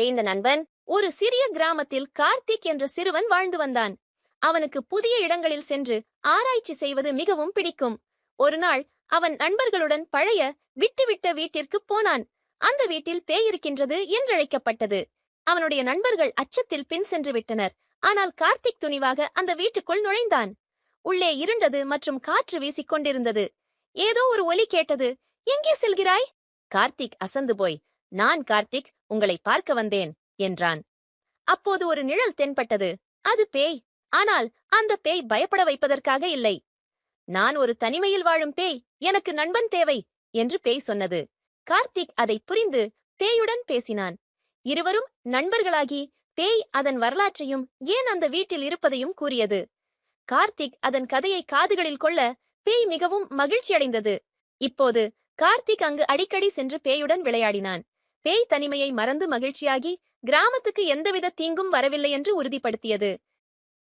பேய்ந்த நண்பன் ஒரு சிறிய கிராமத்தில் கார்த்திக் என்ற சிறுவன் வாழ்ந்து வந்தான். அவனுக்கு புதிய இடங்களில் சென்று ஆராய்ச்சி செய்வது மிகவும் பிடிக்கும். ஒரு நாள் அவன் நண்பர்களுடன் பழைய விட்டுவிட்ட வீட்டிற்கு போனான். அந்த வீட்டில் பேய் இருக்கின்றது என்றழைக்கப்பட்டது. அவனுடைய நண்பர்கள் அச்சத்தில் பின் சென்று விட்டனர். ஆனால் கார்த்திக் துணிவாக அந்த வீட்டுக்குள் நுழைந்தான். உள்ளே இருண்டது மற்றும் காற்று வீசிக் கொண்டிருந்தது. ஏதோ ஒரு ஒலி கேட்டது எங்கே செல்கிறாய்? கார்த்திக் அசந்து போய் நான் கார்த்திக் உங்களை பார்க்க வந்தேன் என்றான். அப்போது ஒரு நிழல் தென்பட்டது. அது பேய். ஆனால் அந்த பேய் பயப்பட வைப்பதற்காக இல்லை. நான் ஒரு தனிமையில் வாழும் பேய். எனக்கு நண்பன் தேவை என்று பேய் சொன்னது. கார்த்திக் அதை புரிந்து பேயுடன் பேசினான். இருவரும் நண்பர்களாகி பேய் அதன் வரலாற்றையும் ஏன் அந்த வீட்டில் இருப்பதையும் கூறியது. கார்த்திக் அதன் கதையை காதுகளில் கொள்ள பேய் மிகவும் மகிழ்ச்சியடைந்தது. இப்போது கார்த்திக் அங்கு அடிக்கடி சென்று பேயுடன் விளையாடினான். பேய் தனிமையை மறந்து மகிழ்ச்சியாகி கிராமத்துக்கு எந்தவித தீங்கும் வரவில்லை என்று உறுதிப்படுத்தியது.